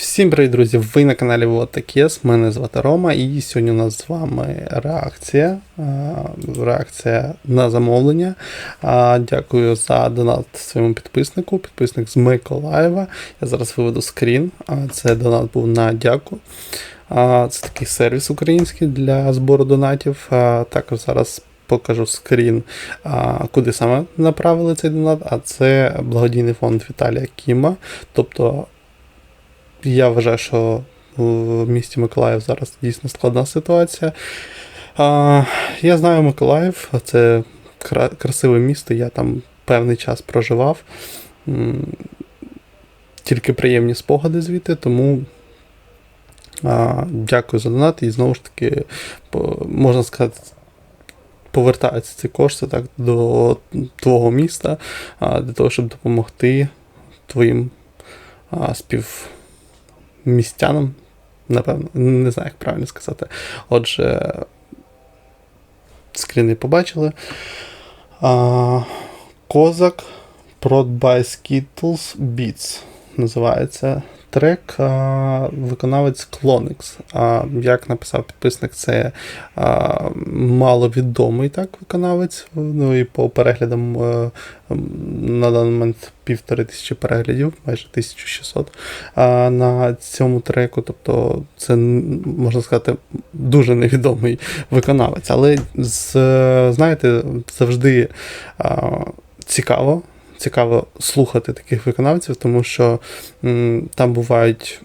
Всім привіт, друзі! Ви на каналі Вотакес, мене звати Рома, і сьогодні у нас з вами реакція. Реакція на замовлення. Дякую за донат своєму підписнику. Підписник з Миколаєва. Я зараз виведу скрін. Це донат був на дяку. Це такий сервіс український для збору донатів. Також зараз покажу скрін, куди саме направили цей донат. А це благодійний фонд Віталія Кіма. Тобто я вважаю, що в місті Миколаїв зараз дійсно складна ситуація. А, я знаю Миколаїв, це красиве місто, я там певний час проживав. Тільки приємні спогади звідти, тому а, дякую за донат. І знову ж таки, можна сказати, повертаються ці кошти так, до твого міста а, для того, щоб допомогти твоїм а, спів містянам, напевно, не знаю, як правильно сказати. Отже, скріни побачили. А, Козак Prod by Skittles Beats називається трек. Виконавець Clonix. А, як написав підписник, це маловідомий так виконавець. Ну і по переглядам е, на даний момент півтори тисячі переглядів, майже 1600 а, на цьому треку. Тобто це, можна сказати, дуже невідомий виконавець. Але з, знаєте, завжди цікаво. Цікаво слухати таких виконавців, тому що там бувають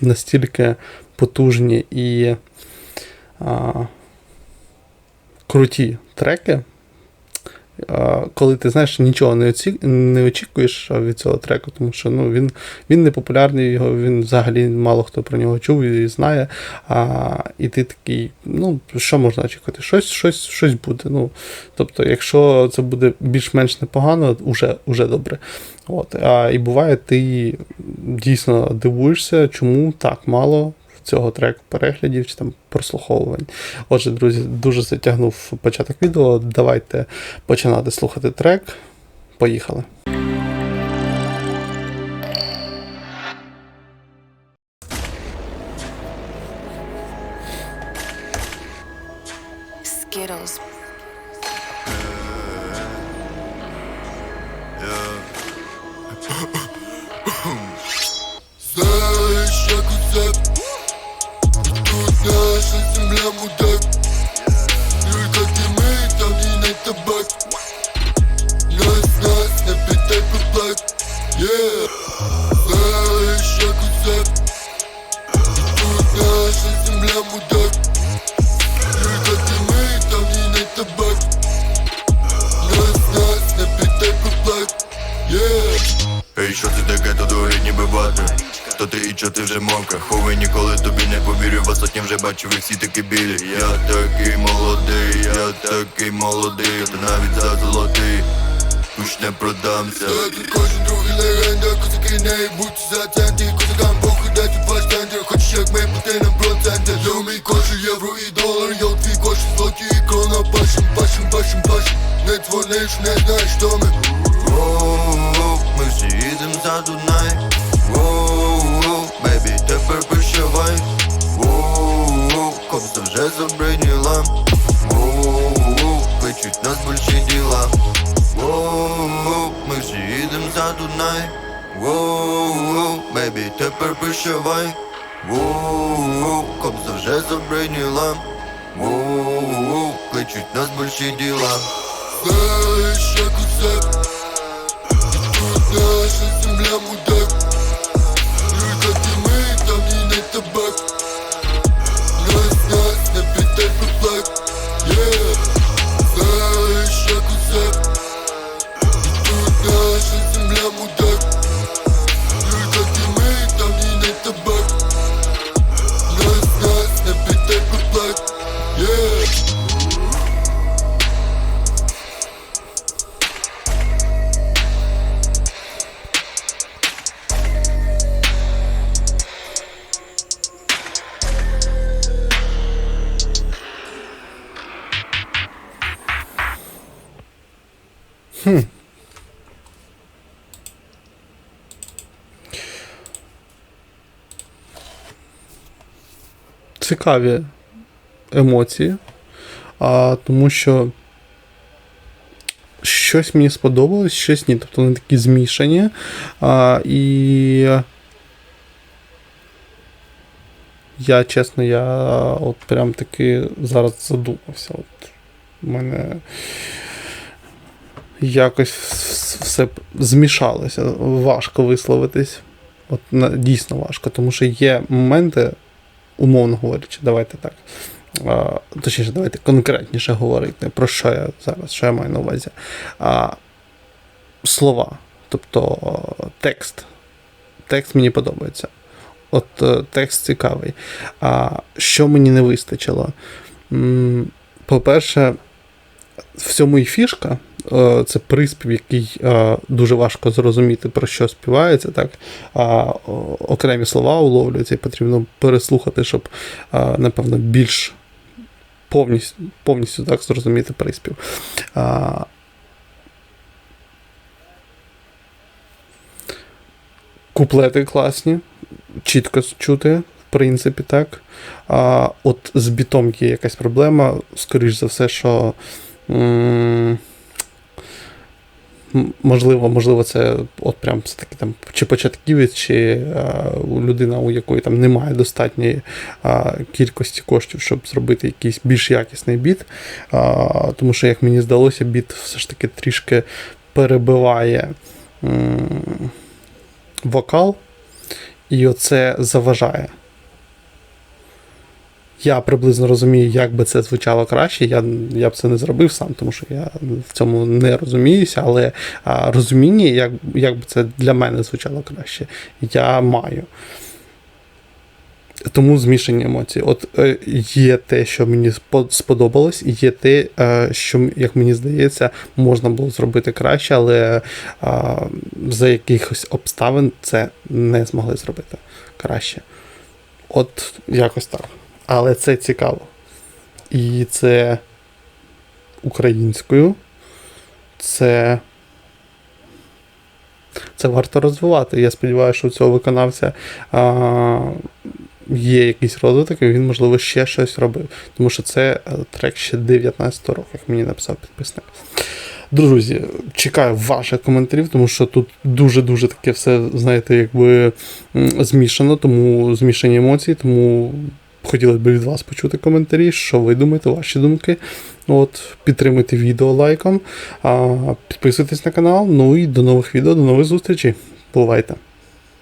настільки потужні і а, круті треки, коли ти знаєш, нічого не, оці... не очікуєш від цього треку, тому що ну, він, він не популярний, його він взагалі мало хто про нього чув і знає. А, і ти такий, ну, що можна очікувати? Щось, щось, щось буде. Ну, тобто, якщо це буде більш-менш непогано, уже, уже добре. От, а, і буває, ти дійсно дивуєшся, чому так мало цього треку переглядів чи там прослуховувань. Отже, друзі, дуже затягнув початок відео. Давайте починати слухати трек. Поїхали. Skittles. Знаєш, як мудак Люлька дими, там і не табак Нас, нас, не питай поплак Yeah. Знаєш, як усе Хто ти і чо ти вже мовка Ховай ніколи тобі не повірю Вас сотні вже бачу, ви всі такі білі. Я такий молодий, я такий молодий Ти навіть за золотий. Уж не продамся. Тут кожен другий легенда, козаки не будь за центи. Козакам похуй, дай тут ваш тендер Хочеш як ми платинам проценти. Йо, мій кошель, євро і долар Йо, твій кошель, злоті і крона Пашем, пашем, пашем, пашем Не дзвониш, не знаєш, хто ми. Ми всі їдем за Дунай забриніла Воу, кличуть нас більші діла ми всі їдем за Дунай. Бебі, тепер прощавай Воу, кобза вже забриніла Воу, кличуть нас більші діла Знаєш, як Хм. Цікаві емоції, а, тому що щось мені сподобалось, щось ні. Тобто вони такі змішані. А, І. Я, чесно, я от прям таки зараз задумався. От У мене якось все змішалося. Важко висловитись. От дійсно важко, тому що є моменти, умовно говорячи, давайте так. Точніше, давайте конкретніше говорити, про що я зараз, що я маю на увазі. А, слова, тобто текст. Текст мені подобається. От е, текст цікавий. А що мені не вистачило? По-перше, в цьому і фішка. Е, Це приспів, який е, дуже важко зрозуміти, про що співається. Так? Окремі слова уловлюються, і потрібно переслухати, щоб, е, напевно, більш повністю, повністю так зрозуміти приспів. Куплети класні, чітко чути, в принципі, так. А, от з бітом є якась проблема, скоріш за все, що. м, Можливо, можливо, це от прям все таки там чи початківець, чи е, людина, у якої там немає достатньої е, кількості коштів, щоб зробити якийсь більш якісний біт. А, тому що, як мені здалося, біт все ж таки трішки перебиває м, вокал, і оце заважає. Я приблизно розумію, як би це звучало краще. Я, я б це не зробив сам, тому що я в цьому не розуміюся, але а, розуміння, як, як би це для мене звучало краще, я маю. Тому змішані емоції. От е, є те, що мені сподобалось, і є те, е, що, як мені здається, можна було зробити краще, але за якихось обставин це не змогли зробити краще. От якось так. Але це цікаво. І це українською. Це. Це варто розвивати. Я сподіваюся, що у цього виконавця а, є якийсь розвиток, і він, можливо, ще щось робив. Тому що це е, трек ще 19 років, як мені написав підписник. Друзі, чекаю ваших коментарів, тому що тут дуже-дуже таке все, знаєте, якби змішано, тому змішані емоції, тому хотілося б від вас почути коментарі, що ви думаєте, ваші думки. От, підтримуйте відео лайком, підписуйтесь на канал. Ну і до нових відео, до нових зустрічей. Бувайте!